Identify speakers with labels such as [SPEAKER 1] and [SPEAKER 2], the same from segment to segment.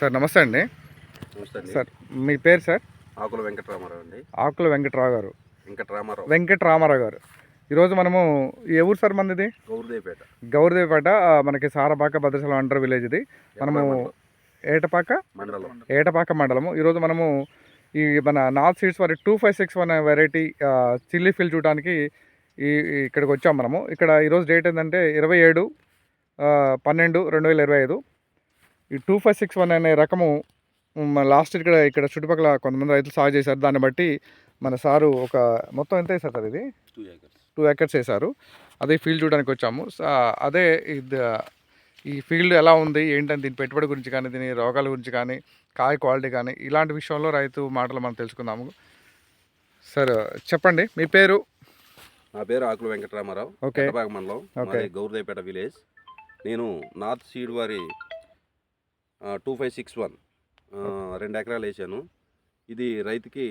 [SPEAKER 1] Sir నమస్తే అండి. Sir మీ పేరు సార్?
[SPEAKER 2] ఆకుల వెంకటరామారావు అండి.
[SPEAKER 1] ఆకుల వెంకట్రావు గారు.
[SPEAKER 2] వెంకటరామారావు.
[SPEAKER 1] వెంకటరామారావు గారు. ఈరోజు మనము ఏ ఊరు సార్ మనది గౌరదేవిపేట. ఆ, మనకి సారపాక భద్రశలం అండర్ విలేజ్ ఇది. మనము ఏటపాక?
[SPEAKER 2] మండలం.
[SPEAKER 1] ఏటపాక మండలము. ఈరోజు మనము ఈ మన నార్త్ సీడ్స్ వారి two five six one variety chilli field చూడడానికి ఈ ఇక్కడికి వచ్చాం మనము. ఇక్కడ ఈరోజు డేట్ ఏంటంటే ఇరవై ఏడు పన్నెండు రెండు వేల ఇరవై ఐదు. ఈ టూ ఫైవ్ సిక్స్ వన్ అనే రకము లాస్ట్ ఇక్కడ ఇక్కడ చుట్టుపక్కల కొంతమంది రైతులు సాగు చేశారు. దాన్ని బట్టి మన సారు ఒక మొత్తం ఎంత వేశారు సార్ ఇది
[SPEAKER 2] టూ
[SPEAKER 1] ఎకర్స్. వేశారు. అదే ఫీల్డ్ చూడడానికి వచ్చాము. అదే ఇది ఈ ఫీల్డ్ ఎలా ఉంది ఏంటని దీని పెట్టుబడి గురించి కానీ దీని రోగాల గురించి కానీ కాయ క్వాలిటీ కానీ ఇలాంటి విషయంలో రైతు మాటలు మనం తెలుసుకుందాము. సార్ చెప్పండి. మీ పేరు?
[SPEAKER 2] నా పేరు ఆకుల వెంకటరామారావు.
[SPEAKER 1] ఓకే.
[SPEAKER 2] మండలం. గౌరదేపేట విలేజ్. నేను నార్త్ సీడ్ వారి టూ ఫైవ్ సిక్స్ వన్ రెండు ఎకరాలు వేసాను. ఇది రైతుకి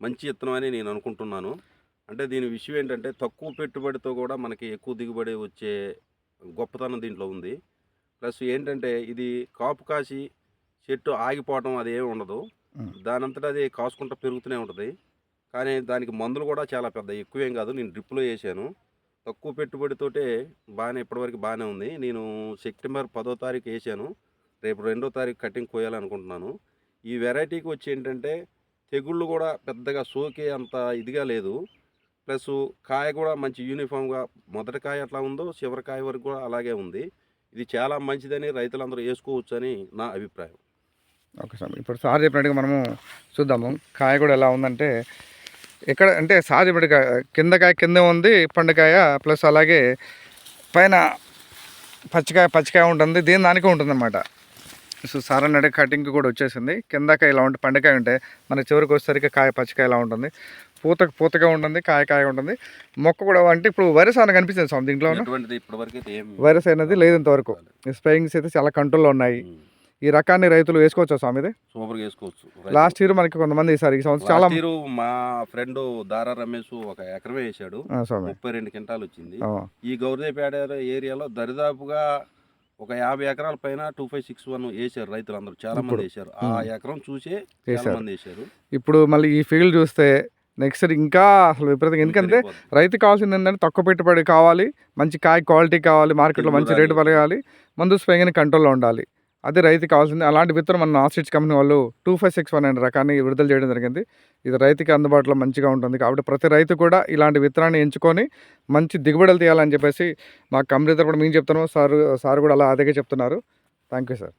[SPEAKER 2] మంచి విత్తనం అని నేను అనుకుంటున్నాను. అంటే దీని విషయం ఏంటంటే తక్కువ పెట్టుబడితో కూడా మనకి ఎక్కువ దిగుబడి వచ్చే గొప్పతనం దీంట్లో ఉంది. ప్లస్ ఏంటంటే ఇది కాపు కాసి చెట్టు ఆగిపోవడం అది ఏమి ఉండదు. దానంతటా అది కాసుకుంటూ పెరుగుతూనే ఉంటుంది. కానీ దానికి మందులు కూడా చాలా పెద్ద ఎక్కువేం కాదు. నేను డ్రిప్లో వేసాను. తక్కువ పెట్టుబడితోటే బాగానే ఇప్పటివరకు బాగానే ఉంది. నేను సెప్టెంబర్ పదో తారీఖు వేసాను. రేపు రెండో తారీఖు కటింగ్ కోయాలనుకుంటున్నాను. ఈ వెరైటీకి వచ్చి ఏంటంటే తెగుళ్ళు కూడా పెద్దగా సోకే అంత ఇదిగా లేదు. ప్లస్ కాయ కూడా మంచి యూనిఫామ్గా మొదటి కాయ ఎట్లా ఉందో చివరి కాయ వరకు కూడా అలాగే ఉంది. ఇది చాలా మంచిదని రైతులందరూ వేసుకోవచ్చు అని నా అభిప్రాయం.
[SPEAKER 1] Okay sir. ఇప్పుడు సార్ చెప్పినట్టుగా మనము చూద్దాము. కాయ కూడా ఎలా ఉందంటే ఎక్కడ అంటే సార్ చెప్పినట్టుగా కింద కాయ కింద ఉంది పండుకాయ ప్లస్ అలాగే పైన పచ్చికాయ పచ్చికాయ ఉంటుంది దీని దానికి ఉంటుందన్నమాట. సో సార్ అన్నట్టు కటింగ్ కూడా వచ్చేసింది. కిందక ఇలా ఉంటే పండుకాయ ఉంటే మన చివరికి వచ్చేసరికి కాయ పచ్చికాయ ఇలా ఉంటుంది. పూత పూతగా ఉంటుంది కాయ కాయ ఉంటుంది. మొక్క కూడా అంటే ఇప్పుడు వైరస్ అని కనిపిస్తుంది సార్ దీంట్లో. వైరస్ అనేది లేదు ఇంతవరకు. స్ప్రేయింగ్స్ అయితే చాలా కంట్రోల్లో ఉన్నాయి. ఈ రకాన్ని రైతులు వేసుకోవచ్చా స్వామి ఇది?
[SPEAKER 2] సూపర్గా వేసుకోవచ్చు.
[SPEAKER 1] లాస్ట్ ఇయర్ మనకి కొంతమంది వేసారు ఈ సంవత్సరం చాలా
[SPEAKER 2] ఇయర్ మా ఫ్రెండ్ దారా రమేష్ ఒక ఎకరమే వేసాడు
[SPEAKER 1] స్వామి.
[SPEAKER 2] ముప్పై రెండు క్వింటాలు వచ్చింది. ఈ గౌరదేపేట ఏరియాలో దరిదాపుగా ఒక యాభై ఎకరాల పైన టూ ఫైవ్ సిక్స్ వన్ వేసారు రైతులందరూ చాలా మంది వేసారు ఆ. ఎకరం చూసే చాలా. మంది వేసారు
[SPEAKER 1] ఇప్పుడు మళ్ళీ ఈ ఫీల్డ్ చూస్తే నెక్స్ట్ ఇంకా అసలు విపరీతంగా ఎందుకంటే. రైతు కావాల్సింది ఏంటంటే తక్కువ పెట్టుబడి కావాలి మంచి కాయ క్వాలిటీ కావాలి మార్కెట్లో మంచి రేటు పెరగాలి మందు స్ప్రేయింగ్ కంట్రోల్లో ఉండాలి అది రైతు కావాల్సింది. అలాంటి విత్తనం మన ఆసిడ్స్ కంపెనీ వాళ్ళు టూ ఫైవ్ సిక్స్ వన్ అనే రకాన్ని విడుదల చేయడం జరిగింది. ఇది రైతుకి అందుబాటులో మంచిగా ఉంటుంది. కాబట్టి ప్రతి రైతు కూడా ఇలాంటి విత్తనాన్ని ఎంచుకొని మంచి దిగుబడులు తీయాలని చెప్పేసి మా కంపెనీ తరపున మేము చెప్తున్నాము. సార్ సార్ కూడా అలా అదే చెప్తున్నారు. Thank you sir.